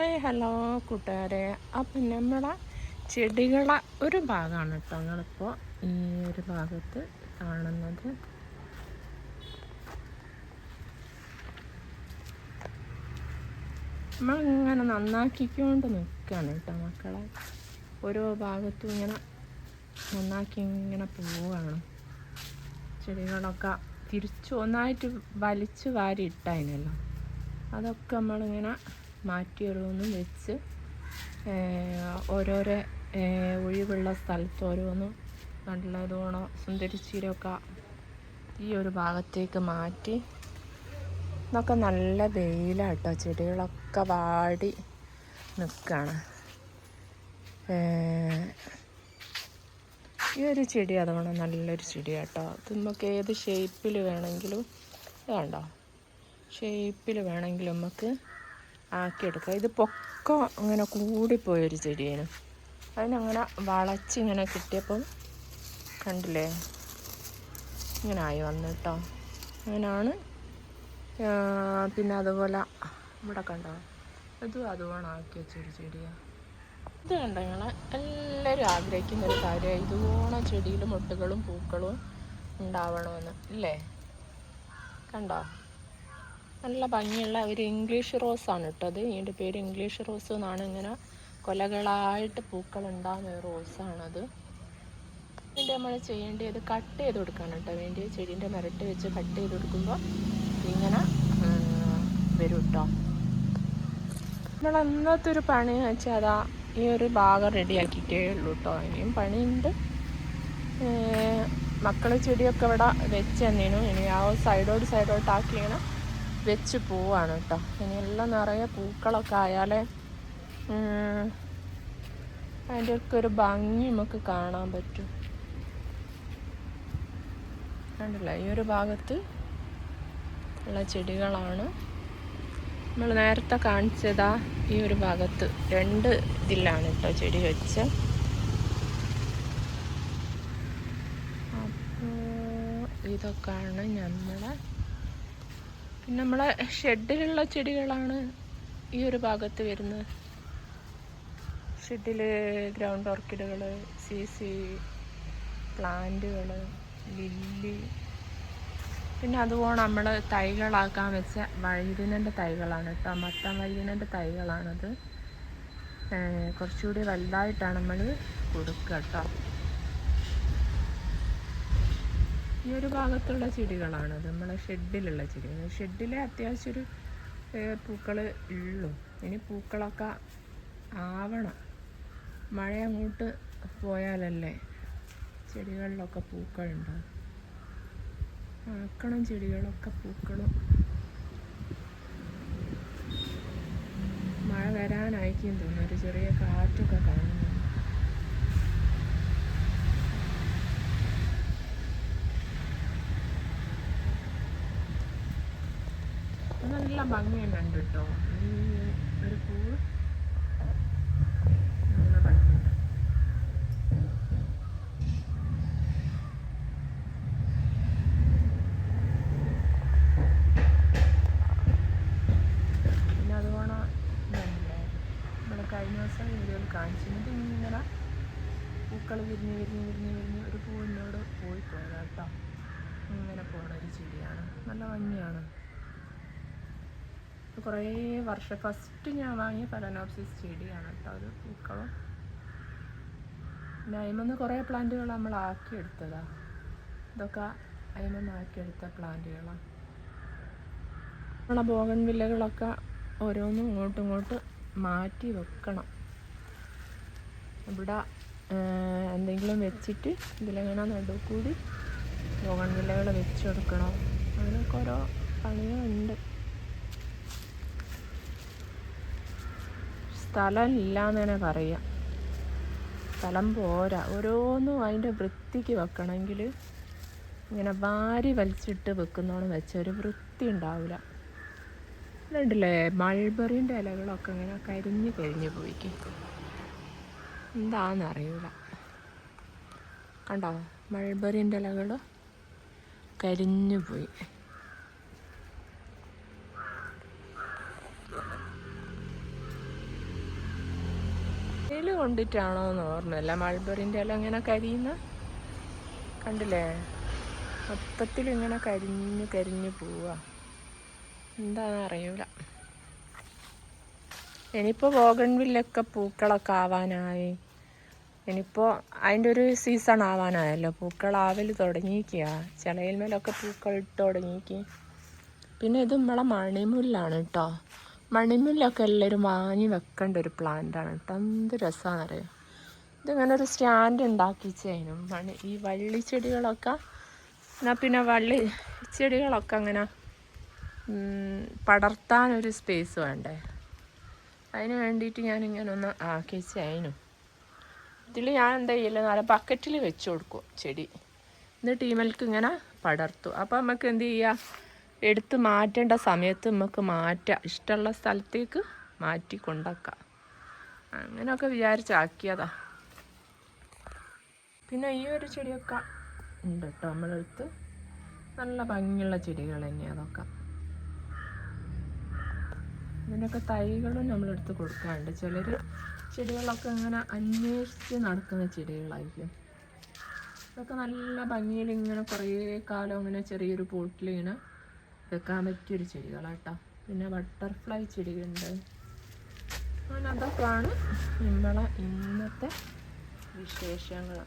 Hi hello കൂട്ടുകാരെ. അപ്പം നമ്മളെ ചെടികളെ ഒരു ഭാഗമാണ് കേട്ടോ. നിങ്ങളിപ്പോൾ ഈ ഒരു ഭാഗത്ത് കാണുന്നത്. നമ്മളിങ്ങനെ നന്നാക്കിക്കൊണ്ട് നിൽക്കുകയാണ് കേട്ടോ മക്കളെ. ഓരോ ഭാഗത്തും ഇങ്ങനെ നന്നാക്കി ഇങ്ങനെ പോവുകയാണ് ചെടികളൊക്കെ തിരിച്ചു ഒന്നായിട്ട് വലിച്ചു വാരി ഇട്ടതിനല്ലോ. അതൊക്കെ നമ്മളിങ്ങനെ മാറ്റി ഓരോന്നും വെച്ച് ഓരോരോ ഒഴിവുള്ള സ്ഥലത്ത് ഓരോന്നും നല്ലതോണം സുന്ദരിച്ചീരൊക്കെ ഈ ഒരു ഭാഗത്തേക്ക് മാറ്റി ഇതൊക്കെ നല്ല വെയിലാട്ടോ ചെടികളൊക്കെ വാടി നിൽക്കുകയാണ് ഈ ഒരു ചെടി അതുകൊണ്ട് നല്ലൊരു ചെടിയാട്ടോ. ഇത് നമുക്ക് ഏത് ഷേപ്പിൽ വേണമെങ്കിലും വേണ്ട ഷേപ്പിൽ വേണമെങ്കിലും നമുക്ക് ആക്കിയെടുക്കാം ഇത് പൊക്കം അങ്ങനെ കൂടിപ്പോയൊരു ചെടിയാണ്. അതിനങ്ങനെ വളച്ചിങ്ങനെ കിട്ടിയപ്പം കണ്ടില്ലേ? ഇങ്ങനെ ആയി വന്നു കേട്ടോ അങ്ങനെയാണ് പിന്നെ അതുപോലെ ഇവിടെ കണ്ടോ? ഇതും അതുപോലെ ആക്കി വെച്ചൊരു ചെടിയാണ് ഇത് കണ്ടോ ഞങ്ങൾ എല്ലാവരും ആഗ്രഹിക്കുന്ന ഒരു കാര്യമാണ് ഇതുപോലെ ചെടിയിൽ മുട്ടുകളും പൂക്കളും ഉണ്ടാവണമെന്ന്. ഇല്ലേ? കണ്ടോ? നല്ല ഭംഗിയുള്ള ഒരു ഇംഗ്ലീഷ് റോസാണ് ഇട്ടത് ഇതിന്റെ പേര് ഇംഗ്ലീഷ് റോസ് എന്നാണ് ഇങ്ങനെ കൊലകളായിട്ട് പൂക്കൾ ഉണ്ടാകുന്ന ഒരു റോസാണത് ഇതിന്റെ നമ്മൾ ചെയ്യേണ്ടത് കട്ട് ചെയ്ത് കൊടുക്കാണ് കേട്ടോ. വേണ്ടി ചെടീന്റെ മരട്ട് വെച്ച് കട്ട് ചെയ്ത് കൊടുക്കുമ്പോൾ ഇങ്ങനെ വരും കേട്ടോ. നമ്മൾ അന്നത്തെ ഒരു പണി വെച്ചാൽ അതാ ഈ ഒരു ഭാഗം റെഡിയാക്കിയിട്ടേ ഉള്ളൂ കേട്ടോ. ഇനിയും പണിയുണ്ട്. മക്കൾ ചെടിയൊക്കെ ഇവിടെ വെച്ച് തന്നേനു. ഇനി ആ സൈഡോട് സൈഡോട്ട് ആക്കി ഇങ്ങനെ വെച്ച് പോവാണ് കേട്ടോ ഇനിയെല്ലാം നിറയെ പൂക്കളൊക്കെ ആയാലേ ഉം, അതിന്റെ ഒക്കെ ഒരു ഭംഗി നമുക്ക് കാണാൻ പറ്റും. കണ്ടില്ല? ഈ ഒരു ഭാഗത്ത് ഉള്ള ചെടികളാണ്. നമ്മൾ നേരത്തെ കാണിച്ചതാ ഈ ഒരു ഭാഗത്ത് രണ്ട് ഇതിലാണ് കേട്ടോ ചെടി വെച്ച്. അപ്പോൾ ഇതൊക്കെയാണ് നമ്മളെ പിന്നെ നമ്മളെ ഷെഡിലുള്ള ചെടികളാണ് ഈ ഒരു ഭാഗത്ത് വരുന്നത്. ഷെഡിൽ ഗ്രൗണ്ട് ഓർക്കിഡുകൾ സി സി പ്ലാന്റുകൾ ലില്ലി. പിന്നെ അതുപോലെ നമ്മൾ തൈകളാക്കാൻ വെച്ച വഴുതിനന്റെ തൈകളാണ് കേട്ടോ. മത്തം വഴുതിനന്റെ തൈകളാണത്. കുറച്ചുകൂടി വലുതായിട്ടാണ് നമ്മൾ കൊടുക്കുക കേട്ടോ. ഈ ഒരു ഭാഗത്തുള്ള ചെടികളാണ്. നമ്മളെ ഷെഡിലുള്ള ചെടികൾ ഷെഡിലെ അത്യാവശ്യം ഒരു പൂക്കൾ ഉള്ളൂ. ഇനി പൂക്കളൊക്കെ ആവണം. മഴ അങ്ങോട്ട് പോയാലല്ലേ ചെടികളിലൊക്കെ പൂക്കളുണ്ടാവും ആക്കണം ചെടികളൊക്കെ പൂക്കളും. മഴ വരാനായിരിക്കും തോന്നുന്നു. ഒരു ചെറിയ കാറ്റൊക്കെ കാണുന്നു നല്ല ഭംഗിയുണ്ട് കേട്ടോ. ഈ ഒരു പൂവ് നല്ല ഭംഗിയുണ്ട് പിന്നെ അതുപോലെ ഇതല്ലേ നമ്മൾ കഴിഞ്ഞ ദിവസം വീഡിയോയിൽ കാണിച്ചിട്ട് ഇങ്ങനെ പൂക്കൾ വിരിഞ്ഞ് വിരിഞ്ഞ് വിരിഞ്ഞ് വിരിഞ്ഞ് ഒരു പൂവിനോട് പോയി പോയതാട്ടോ ഇങ്ങനെ പോണ ഒരു ചെടിയാണ്. നല്ല ഭംഗിയാണ്. കുറേ വർഷം. ഫസ്റ്റ് ഞാൻ വാങ്ങിയ പരനോപ്സിസ് ചെടിയാണ് കേട്ടോ ഒരു പൂക്കളും. പിന്നെ അതിമെന്ന് കുറേ പ്ലാന്റുകൾ നമ്മൾ ആക്കിയെടുത്തതാ ഇതൊക്കെ അയിമെന്ന് ആക്കിയെടുത്ത പ്ലാന്റുകളാണ് നമ്മളെ ബോഗൻ വില്ലകളൊക്കെ ഓരോന്നും ഇങ്ങോട്ടും ഇങ്ങോട്ട് മാറ്റി വെക്കണം. ഇവിടെ എന്തെങ്കിലും വെച്ചിട്ട് ഇതിലെങ്ങനെ നടുക്കൂടി കൂടി ബോഗൻ വില്ലകൾ വെച്ച് കൊടുക്കണം അങ്ങനെയൊക്കെ ഓരോ പണികളുണ്ട്. സ്ഥലം ഇല്ലാന്ന് തന്നെ പറയാം സ്ഥലം പോരാ. ഓരോന്നും അതിന്റെ വൃത്തിക്ക് വെക്കണമെങ്കിൽ ഇങ്ങനെ വാരി വലിച്ചിട്ട് വെക്കുന്നോണം വെച്ച ഒരു വൃത്തി ഉണ്ടാവില്ല. ഇതുണ്ടല്ലേ മൾബറിന്റെ ഇലകളൊക്കെ ഇങ്ങനെ കരിഞ്ഞ് കരിഞ്ഞ് പോയിക്ക്. എന്താണെന്ന് അറിയില്ല കണ്ടോ? മൾബറിന്റെ ഇലകൾ കരിഞ്ഞു പോയി. വെയിൽ കൊണ്ടിട്ടാണോ എന്ന് ഓർമ്മയില്ല. മൾബറിന്റെ എല്ലാം ഇങ്ങനെ കരിയുന്ന കണ്ടില്ലേ? മൊത്തത്തിൽ ഇങ്ങനെ കരിഞ്ഞ് കരിഞ്ഞ് പോവാ. എന്താണെന്ന് അറിയൂല. ഇനിയിപ്പോൾ ബോഗൺവില്ലൊക്കെ പൂക്കളൊക്കെ ആവാനായി. ഇനിയിപ്പോൾ അതിന്റെ ഒരു സീസൺ ആവാനായല്ലോ. പൂക്കളാവൽ തുടങ്ങിയിരിക്കുക ചിലയിന്മേലൊക്കെ പൂക്കൾ ഇട്ട് തുടങ്ങിയിരിക്കുക പിന്നെ ഇത് നമ്മളെ മണിമുല്ലാണ് കേട്ടോ മണിമുല്ലൊക്കെ എല്ലാവരും വാങ്ങി വെക്കേണ്ട ഒരു പ്ലാന്റാണ് കേട്ടോ എന്ത് രസമാണെന്നറിയോ ഇതിങ്ങനെ ഒരു സ്റ്റാൻഡ് ഉണ്ടാക്കിച്ചതിനും മണി ഈ വള്ളി ചെടികളൊക്കെ എന്നാൽ പിന്നെ വള്ളി ചെടികളൊക്കെ അങ്ങനെ പടർത്താനൊരു സ്പേസ് വേണ്ടേ? അതിന് വേണ്ടിയിട്ട് ഞാനിങ്ങനെ ഒന്ന് ആക്കിച്ചതിനും ഇതിൽ ഞാൻ എന്താ ചെയ്യില്ല നല്ല ബക്കറ്റിൽ വെച്ച് കൊടുക്കും ചെടി. എന്നിട്ട് ഈമൽക്ക് ഇങ്ങനെ പടർത്തും. അപ്പോൾ നമുക്ക് എന്ത് ചെയ്യുക എടുത്ത് മാറ്റേണ്ട സമയത്ത് നമുക്ക് മാറ്റാം. ഇഷ്ടമുള്ള സ്ഥലത്തേക്ക് മാറ്റി കൊണ്ടാക്കാം അങ്ങനെയൊക്കെ വിചാരിച്ചാക്കിയതാ പിന്നെ ഈ ഒരു ചെടിയൊക്കെ ഉണ്ട് കേട്ടോ നമ്മളെടുത്ത്. നല്ല ഭംഗിയുള്ള ചെടികൾ തന്നെയാണ് അതൊക്കെ. ഇതിനൊക്കെ തൈകളും നമ്മളെടുത്ത് കൊടുക്കാറുണ്ട്. ചിലർ ചെടികളൊക്കെ ഇങ്ങനെ അന്വേഷിച്ച് നടക്കുന്ന ചെടികളായിരിക്കും. ഇതൊക്കെ നല്ല ഭംഗിയിൽ ഇങ്ങനെ കുറേ കാലം ഇങ്ങനെ ചെറിയൊരു പോട്ടിൽ ഇങ്ങനെ വെക്കാൻ പറ്റിയൊരു ചെടികളാട്ടോ. പിന്നെ ബട്ടർഫ്ലൈ ചെടികളുണ്ട് അങ്ങനെ അതൊക്കെയാണ് നമ്മളെ ഇന്നത്തെ വിശേഷങ്ങൾ